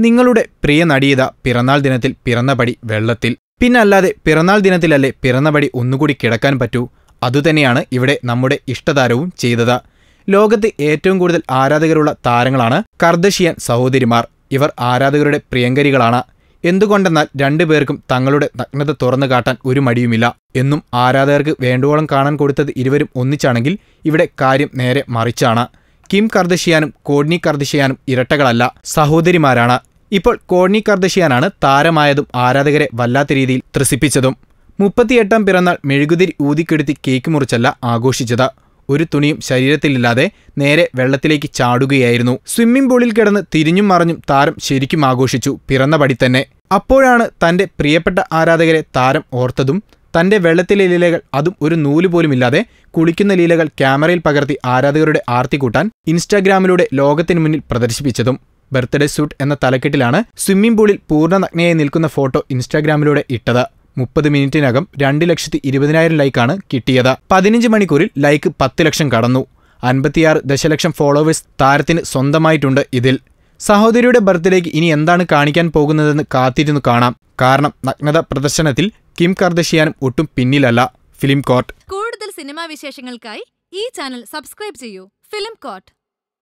നിങ്ങളുടെ പ്രിയ നടിയത പിറന്നാൾ ദിനത്തിൽ പിറന്നപടി വെള്ളത്തിൽ. പിന്നല്ലാതെ പിറന്നാൾ ദിനത്തിലല്ലേ പിറന്നപടി ഒന്നുകൂടി കിടക്കാൻ പറ്റൂ? അതുതന്നെയാണ് ഇവിടെ നമ്മുടെ ഇഷ്ടതാരവും ചെയ്തത്. ലോകത്ത് ഏറ്റവും കൂടുതൽ ആരാധകരുള്ള താരങ്ങളാണ് കർദശിയൻ സഹോദരിമാർ. ഇവർ ആരാധകരുടെ പ്രിയങ്കരികളാണ്. എന്തുകൊണ്ടെന്നാൽ രണ്ടുപേർക്കും തങ്ങളുടെ നഗ്നത തുറന്നു കാട്ടാൻ ഒരു മടിയുമില്ല. എന്നും ആരാധകർക്ക് വേണ്ടുവോളം കാണാൻ കൊടുത്തത് ഇരുവരും ഒന്നിച്ചാണെങ്കിൽ ഇവിടെ കാര്യം നേരെ മറിച്ചാണ്. കിം കർദശിയാനും കോഡ്നി കർദശിയാനും ഇരട്ടകളല്ല സഹോദരിമാരാണ്. ഇപ്പോൾ കോഡ്നി കർദശിയാനാണ് താരമായതും ആരാധകരെ വല്ലാത്ത രീതിയിൽ ത്രസിപ്പിച്ചതും. മുപ്പത്തിയെട്ടാം പിറന്നാൾ മെഴുകുതിരി ഊതിക്കെടുത്തി കേക്ക് മുറിച്ചല്ല ആഘോഷിച്ചത്. ഒരു തുണിയും ശരീരത്തിലില്ലാതെ നേരെ വെള്ളത്തിലേക്ക് ചാടുകയായിരുന്നു. സ്വിമ്മിംഗ് പൂളിൽ കിടന്ന് തിരിഞ്ഞും മറിഞ്ഞും താരം ശരിക്കും ആഘോഷിച്ചു പിറന്ന പടി തന്നെ. അപ്പോഴാണ് തന്റെ പ്രിയപ്പെട്ട ആരാധകരെ താരം ഓർത്തതും തന്റെ വെള്ളത്തിലെ ലീലകൾ അതും ഒരു നൂൽ പോലുമില്ലാതെ കുളിക്കുന്ന ലീലകൾ ക്യാമറയിൽ പകർത്തി ആരാധകരുടെ ആർത്തി കൂട്ടാൻ ഇൻസ്റ്റാഗ്രാമിലൂടെ ലോകത്തിന് മുന്നിൽ പ്രദർശിപ്പിച്ചതും ബർത്ത്ഡേ സ്യൂട്ട് എന്ന തലക്കെട്ടിലാണ് സ്വിമ്മിംഗ് പൂളിൽ പൂർണ നഗ്നയായി നിൽക്കുന്ന ഫോട്ടോ ഇൻസ്റ്റാഗ്രാമിലൂടെ ഇട്ടത്. മുപ്പത് മിനിറ്റിനകം രണ്ട് ലക്ഷത്തി ഇരുപതിനായിരം ലൈക്കാണ് കിട്ടിയത്. പതിനഞ്ച് മണിക്കൂറിൽ ലൈക്ക് പത്ത് ലക്ഷം കടന്നു. അൻപത്തിയാറ് ദശലക്ഷം ഫോളോവേഴ്സ് താരത്തിന് സ്വന്തമായിട്ടുണ്ട് ഇതിൽ. സഹോദരിയുടെ ബർത്ത്ഡേക്ക് ഇനി എന്താണ് കാണിക്കാൻ പോകുന്നതെന്ന് കാത്തിരുന്നു കാണാം. കാരണം നഗ്നത പ്രദർശനത്തിൽ കിം കർദശിയാനും ഒട്ടും പിന്നിലല്ല. Film court. കൂടുതൽ സിനിമാ വിശേഷങ്ങൾക്കായി ഈ ചാനൽ സബ്സ്ക്രൈബ് ചെയ്യൂ. Film coat